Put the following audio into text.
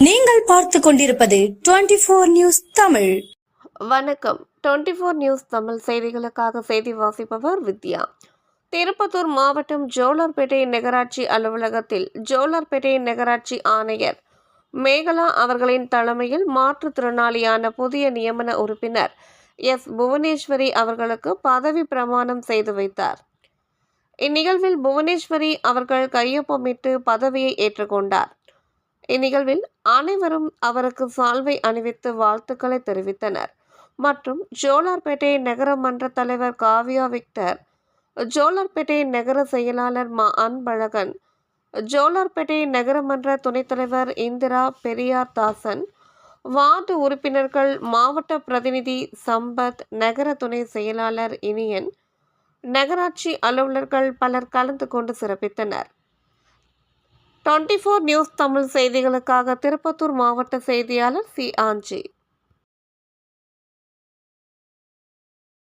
பார்த்து கொண்டிருப்பது twenty four news Tamil. வணக்கம். டுவெண்ட்டி ஃபோர் நியூஸ் தமிழ் செய்திகளுக்காக செய்தி வாசிப்பவர் வித்யா. திருப்பத்தூர் மாவட்டம் ஜோலார்பேட்டை நகராட்சி அலுவலகத்தில் ஜோலார்பேட்டை நகராட்சி ஆணையர் மேகலா அவர்களின் தலைமையில் மாற்றுத்திறனாளியான புதிய நியமன உறுப்பினர் எஸ். புவனேஸ்வரி அவர்களுக்கு பதவி பிரமாணம் செய்து வைத்தார். இந்நிகழ்வில் புவனேஸ்வரி அவர்கள் கையொப்பமிட்டு பதவியை ஏற்றுக்கொண்டார். இந்நிகழ்வில் அனைவரும் அவருக்கு சால்வை அணிவித்து வாழ்த்துக்களை தெரிவித்தனர். மற்றும் ஜோலார்பேட்டை நகர மன்ற தலைவர் காவியா விக்டர் ஜோலார்பேட்டை நகர செயலாளர் மா அன்பழகன் ஜோலார்பேட்டை நகரமன்ற துணைத் தலைவர் இந்திரா பெரியார் தாசன் வார்டு உறுப்பினர்கள் மாவட்ட பிரதிநிதி சம்பத் நகர துணை செயலாளர் இனியன் நகராட்சி அலுவலர்கள் பலர் கலந்து கொண்டு சிறப்பித்தனர். டுவெண்ட்டி ஃபோர் நியூஸ் தமிழ் செய்திகளுக்காக திருப்பத்தூர் மாவட்ட செய்தியாளர் சி ஆஞ்சி.